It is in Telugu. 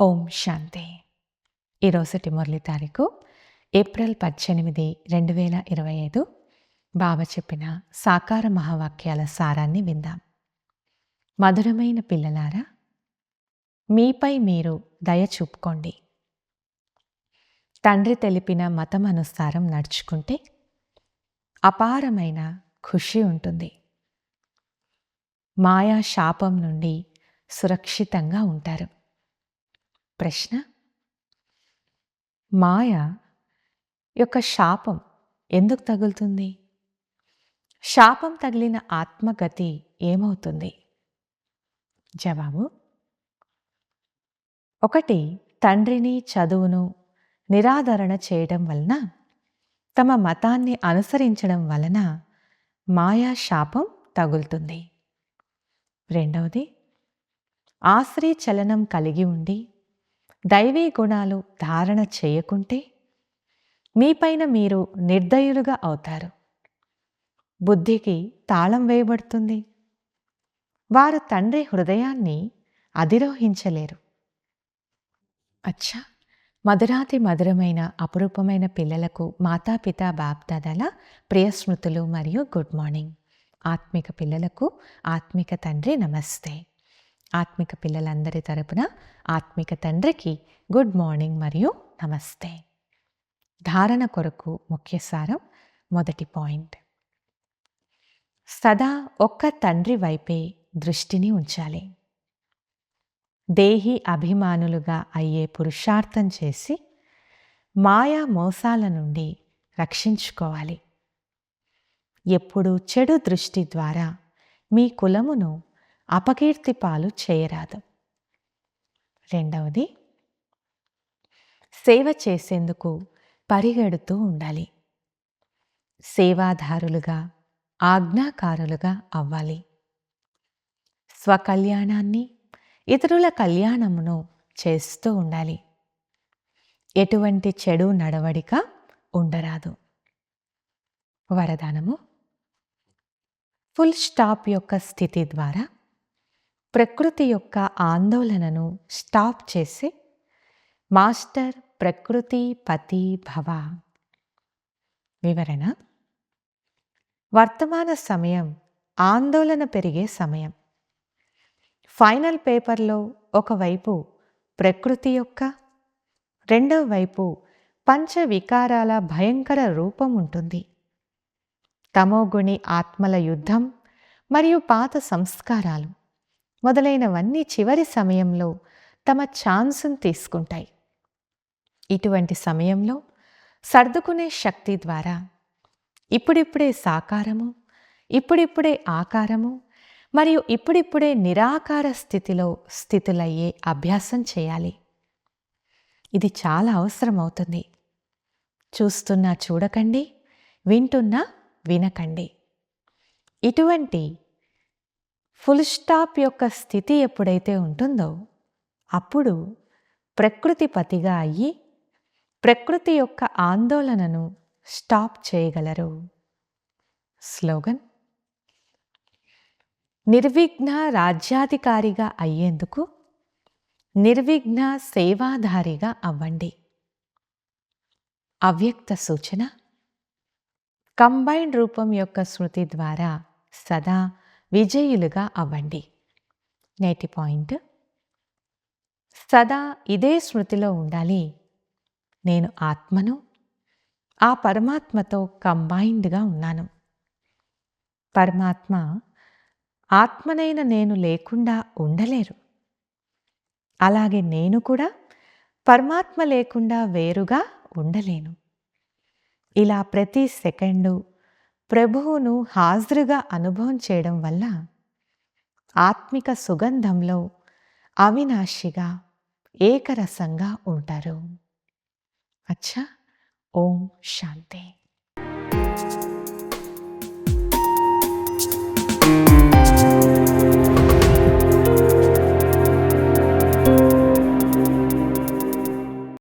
ఓం శాంతి. ఈరోజుటి మురళి తారీఖు ఏప్రిల్ పద్దెనిమిది రెండు వేల ఇరవై ఐదు బాబా చెప్పిన సాకార మహావాక్యాల సారాన్ని విందాం. మధురమైన పిల్లలారా మీపై మీరు దయ చూపుకోండి. తండ్రి తెలిపిన మతం అనుసారం నడుచుకుంటే అపారమైన ఖుషి ఉంటుంది. మాయా శాపం నుండి సురక్షితంగా ఉంటారు. ప్రశ్న? మాయ యొక్క శాపం ఎందుకు తగులుతుంది? శాపం తగిలిన ఆత్మగతి ఏమవుతుంది? జవాబు? ఒకటి తండ్రిని చదువును నిరాదరణ చేయడం వలన తమ మతాన్ని అనుసరించడం వలన మాయా శాపం తగులుతుంది. రెండవది ఆశ్రీ చలనం కలిగి ఉండి దైవీ గుణాలు ధారణ చేయకుంటే మీపైన మీరు నిర్దయులుగా అవుతారు. బుద్ధికి తాళం వేయబడుతుంది. వారు తండ్రి హృదయాన్ని అధిరోహించలేరు. అచ్చా! మధురాతి మధురమైన అపురూపమైన పిల్లలకు మాతాపిత బాప్దాదాల ప్రియస్మృతులు మరియు గుడ్ మార్నింగ్. ఆత్మిక పిల్లలకు ఆత్మిక తండ్రి నమస్తే. ఆత్మిక పిల్లలందరి తరపున ఆత్మిక తండ్రికి గుడ్ మార్నింగ్ మరియు నమస్తే. ధారణ కొరకు ముఖ్య సారం మొదటి పాయింట్. సదా ఒక్క తండ్రి వైపే దృష్టిని ఉంచాలి. దేహి అభిమానులుగా అయ్యే పురుషార్థం చేసి మాయా మోసాల నుండి రక్షించుకోవాలి. ఎప్పుడు చెడు దృష్టి ద్వారా మీ కులమును అపకీర్తి పాలు చేయరాదు. రెండవది సేవ చేసేందుకు పరిగెడుతూ ఉండాలి. సేవాదారులుగా ఆజ్ఞాకారులుగా అవ్వాలి. స్వకల్యాణాన్ని ఇతరుల కళ్యాణమును చేస్తూ ఉండాలి. ఎటువంటి చెడు నడవడిక ఉండరాదు. వరదానము ఫుల్ స్టాప్ యొక్క స్థితి ద్వారా ప్రకృతి యొక్క ఆందోళనను స్టాప్ చేసి మాస్టర్ ప్రకృతి పతి భవ. వివరణ? వర్తమాన సమయం ఆందోళన పెరిగే సమయం. ఫైనల్ పేపర్లో ఒకవైపు ప్రకృతి యొక్క రెండవ వైపు పంచ వికారాల భయంకర రూపం ఉంటుంది. తమోగుణి ఆత్మల యుద్ధం మరియు పాత సంస్కారాలు. మొదలైనవన్నీ చివరి సమయంలో తమ ఛాన్సును తీసుకుంటాయి. ఇటువంటి సమయంలో సర్దుకునే శక్తి ద్వారా ఇప్పుడిప్పుడే సాకారము ఇప్పుడిప్పుడే ఆకారము మరియు ఇప్పుడిప్పుడే నిరాకార స్థితిలో స్థితులయ్యే అభ్యాసం చేయాలి. ఇది చాలా అవసరమవుతుంది. చూస్తున్నా చూడకండి వింటున్నా వినకండి. ఇటువంటి ఫుల్ స్టాప్ యొక్క స్థితి ఎప్పుడైతే ఉంటుందో అప్పుడు ప్రకృతి పతిగా అయ్యి ప్రకృతి యొక్క ఆందోళనను స్టాప్ చేయగలరు. స్లోగన్. నిర్విఘ్న రాజ్యాధికారిగా అయ్యేందుకు నిర్విఘ్న సేవాధారిగా అవ్వండి. అవ్యక్త సూచన. కంబైన్డ్ రూపం యొక్క స్మృతి ద్వారా సదా విజయులుగా అవ్వండి. నేటి పాయింట్. సదా ఇదే స్మృతిలో ఉండాలి. నేను ఆత్మను ఆ పరమాత్మతో కంబైన్డ్గా ఉన్నాను. పరమాత్మ ఆత్మనైన నేను లేకుండా ఉండలేరు. అలాగే నేను కూడా పరమాత్మ లేకుండా వేరుగా ఉండలేను. ఇలా ప్రతి సెకండు ప్రభువును హాజరుగా అనుభవం చేయడం వల్ల ఆత్మిక సుగంధంలో అవినాశిగా ఏకరసంగా ఉంటారు. అచ్చా ఓం శాంతి.